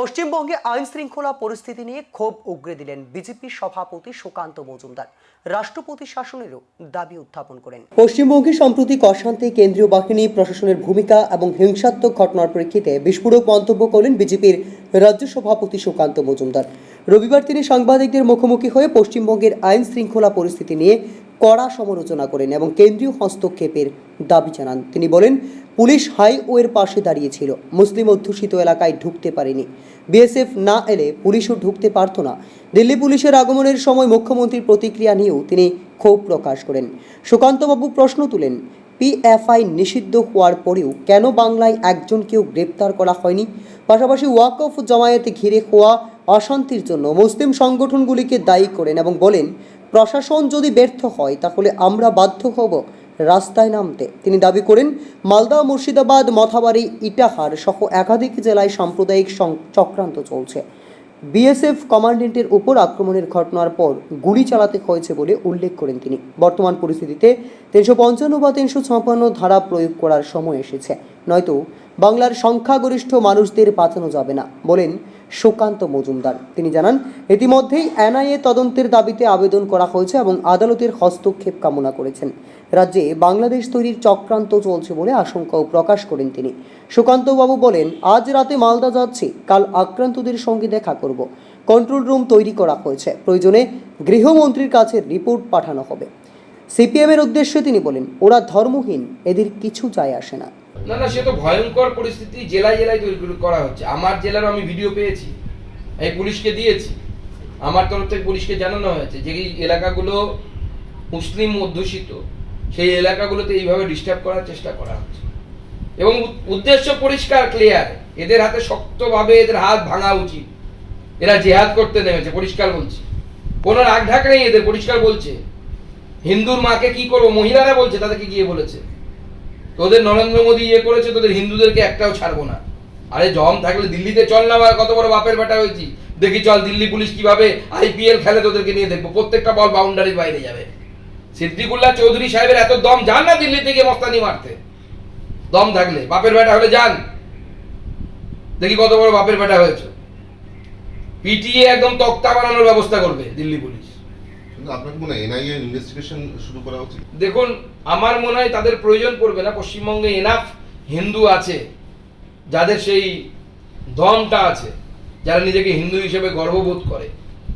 পশ্চিমবঙ্গে আইন শৃঙ্খলা পরিস্থিতি নিয়ে ক্ষোভ উগরে দিলেন বিজেপি সভাপতি সুকান্ত মজুমদার। রাষ্ট্রপতি শাসনেরও দাবি উত্থাপন করেন। পশ্চিমবঙ্গে সাম্প্রতিক অশান্তি, কেন্দ্রীয় বাহিনী প্রশাসনের ভূমিকা এবং হিংসাত্মক ঘটনার প্রেক্ষিতে বিস্ফোরক মন্তব্য করলেন বিজেপির রাজ্য সভাপতি সুকান্ত মজুমদার। রবিবার তিনি সাংবাদিকদের মুখোমুখি হয়ে পশ্চিমবঙ্গের আইন শৃঙ্খলা পরিস্থিতি নিয়ে কড়া সমালোচনা করেন এবং কেন্দ্রীয় হস্তক্ষেপের দাবি জানান। তিনি বলেন পুলিশ হাইওয়ের পাশে দাঁড়িয়েছিল। মুসলিম অধ্যুষিত এলাকায় ঢুকতে পারেনি। বিএসএফ না এলে পুলিশও ঢুকতে পারত না। দিল্লি পুলিশের আগমনের সময় মুখ্যমন্ত্রীর প্রতিক্রিয়া নিয়েও তিনি ক্ষোভ প্রকাশ করেন। সুকান্তবাবু প্রশ্ন তুলেন, পিএফআই নিষিদ্ধ হওয়ার পরেও কেন বাংলায় একজনকেও গ্রেপ্তার করা হয়নি? পাশাপাশি ওয়াকফ জামায়াতে ঘিরে হওয়া অশান্তির জন্য মুসলিম সংগঠনগুলিকে দায়ী করেন এবং বলেন, প্রশাসন যদি ব্যর্থ হয় তাহলে আমরা বাধ্য হব রাস্তায় নামতে। তিনি দাবি করেন, মালদা, মুর্শিদাবাদ, মথাবাড়ি, ইটাহার সহ একাধিক জেলায় সাম্প্রদায়িক চক্রান্ত চলছে। বিএসএফ কমান্ডেন্টের উপর আক্রমণের ঘটনার পর গুলি চালাতে হয়েছে বলে উল্লেখ করেন তিনি। বর্তমান পরিস্থিতিতে তিনশো পঞ্চান্ন বা তিনশো ছাপ্পান্ন ধারা প্রয়োগ করার সময় এসেছে। নয়তো বাংলার সংখ্যাগরিষ্ঠ মানুষদের বাঁচানো যাবে না, বলেন সুকান্ত মজুমদার। তিনি জানান, ইতিমধ্যেই এনআইএ তদন্তের দাবিতে আবেদন করা হয়েছে এবং আদালতের হস্তক্ষেপ কামনা করেছেন। রাজ্যে বাংলাদেশ তৈরির চক্রান্ত চলছে বলে আশঙ্কাও প্রকাশ করেন তিনি। সুকান্তবাবু বলেন, আজ রাতে মালদা যাচ্ছি, কাল আক্রান্তদের সঙ্গে দেখা করব। কন্ট্রোল রুম তৈরি করা হয়েছে, প্রয়োজনে গৃহমন্ত্রীর কাছে রিপোর্ট পাঠানো হবে। সিপিএমের উদ্দেশ্যে তিনি বলেন, ওরা ধর্মহীন, এদের কিছু যায় আসে না। না না, সে তো ভয়ঙ্কর পরিস্থিতি, জেলায় জেলায় তৈরি করা হচ্ছে। আমার জেলার আমি ভিডিও পেয়েছি। এই পুলিশকে দিয়েছি। আমার তরফ থেকে পুলিশকে জানানো হয়েছে যে এলাকাগুলো মুসলিম অধ্যুষিত সেই এলাকাগুলোতে এইভাবে ডিস্টার্ব করার চেষ্টা করা হচ্ছে। এবং উদ্দেশ্য পরিষ্কার ক্লিয়ার এদের হাতে শক্তভাবে এদের হাত ভাঙা উচিত। এরা জেহাদ করতে নেমেছে, পরিষ্কার বলছে। কোনো রাগ ঢাক নেই এদের, পরিষ্কার বলছে। হিন্দুর মাকে কি করব? মহিলারা বলছে, তাদেরকে গিয়ে বলেছে। তোদের নরেন্দ্র মোদী ইয়ে করেছে, তোদের হিন্দুদেরকে একটাও ছাড়বো না। আরে জম থাকলে দিল্লিতে চল না কত বড় বাপের বেটা হয়েছি। দেখি চল দিল্লি পুলিশ কীভাবে আইপিএল খেলে তোদেরকে নিয়ে দেখব, প্রত্যেকটা বল বাউন্ডারির বাইরে যাবে। সিদ্দিকুল্লাহ চৌধুরী সাহেবের এত দম, যান না দিল্লি থেকে মস্তানি মারতে। দম থাকলে, বাপের বেটা হলে যান। দেখি কত বড় বাপের বেটা হয়েছে। পিটিএ একদম তক্তা বানানোর ব্যবস্থা করবে দিল্লি পুলিশ। কিন্তু আপনার কি মনে হয় এনআইএ ইনভেস্টিগেশন শুরু করা উচিত? দেখুন আমার মনে হয় তাদের প্রয়োজন পড়বে না। পশ্চিমবঙ্গে এনাফ হিন্দু আছে যাদের সেই দমটা আছে যারা নিজেকে হিন্দু হিসেবে গর্ববোধ করে।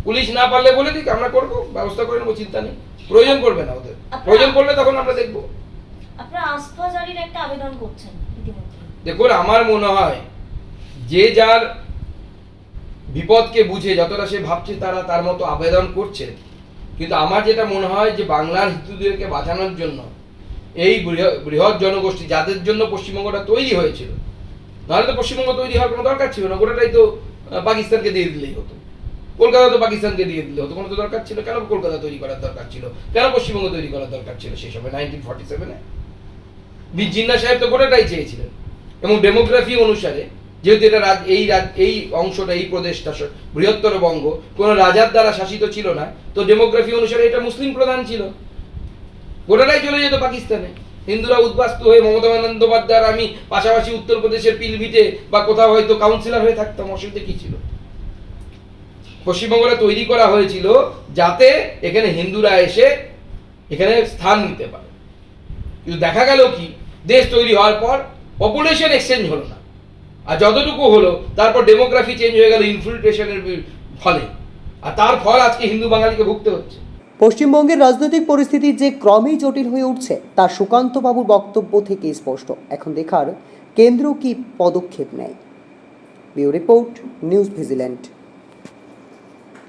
পুলিশ না পারলে বলে দিক আমরা করব ব্যবস্থা করে নেব চিন্তা নেই। প্রয়োজন পড়বে না ওদের। প্রয়োজন পড়লে তখন আমরা দেখব। আপনারা আস্থা জারির একটা আবেদন করছেন দেখুন আমার মনে হয় যে যার বিপদকে বুঝে যতটা সে ভাবছে তারা তার মতো আবেদন করছে কিন্তু আমার যেটা মনে হয় যে বাংলার হিন্দুদেরকে বাঁচানোর জন্য, এই বৃহৎ জনগোষ্ঠী যাদের জন্য পশ্চিমবঙ্গটা তৈরি হয়েছিল, নাহলে তো পশ্চিমবঙ্গ তৈরি হওয়ার কোনো দরকার ছিল না, গোটাটাই তো পাকিস্তানকে দিয়ে দিলেই হতো। কলকাতা তো পাকিস্তানকে দিয়ে দিলে হতো, কোনো তো দরকার ছিল। কেন কলকাতা তৈরি করার দরকার ছিল? কেন পশ্চিমবঙ্গ তৈরি করার দরকার ছিল সেই সময় নাইনটিন ফর্টি সেভেনে বীর জিন্না সাহেব তো গোটাটাই চেয়েছিলেন। এবং ডেমোগ্রাফি অনুসারে যেহেতু এটা রাজ, এই এই অংশটা, এই প্রদেশটা বৃহত্তর বঙ্গ, কোন রাজার দ্বারা শাসিত ছিল না, তো ডেমোগ্রাফি অনুসারে এটা মুসলিম প্রধান ছিল। গোটাটাই চলে যেত পাকিস্তানে। হিন্দুরা উদ্বাস্তু হয়ে মমতা বন্দ্যোপাধ্যায় আমি পাশাপাশি উত্তরপ্রদেশের পিলভিটে বা কোথাও হয়তো কাউন্সিলর হয়ে থাকতাম, অসুবিধা কি ছিল? পশ্চিমবঙ্গটা তৈরি করা হয়েছিল যাতে এখানে হিন্দুরা এসে এখানে স্থান নিতে পারে। কিন্তু দেখা গেল কি, দেশ তৈরি হওয়ার পর পপুলেশন এক্সচেঞ্জ হলো না। আর যতটুকু হলো, তারপর ডেমোগ্রাফি চেঞ্জ হয়ে গেল ইনফিল্ট্রেশনের ফলে। আর তার ফল আজকে হিন্দু বাঙালিকে ভুগতে হচ্ছে। পশ্চিমবঙ্গের রাজনৈতিক পরিস্থিতি যে ক্রমেই জটিল হয়ে উঠছে, তা সুকান্তবাবুর বক্তব্য থেকে স্পষ্ট। এখন দেখার কেন্দ্র কি পদক্ষেপ নেয়? Bureau report, news vigilant.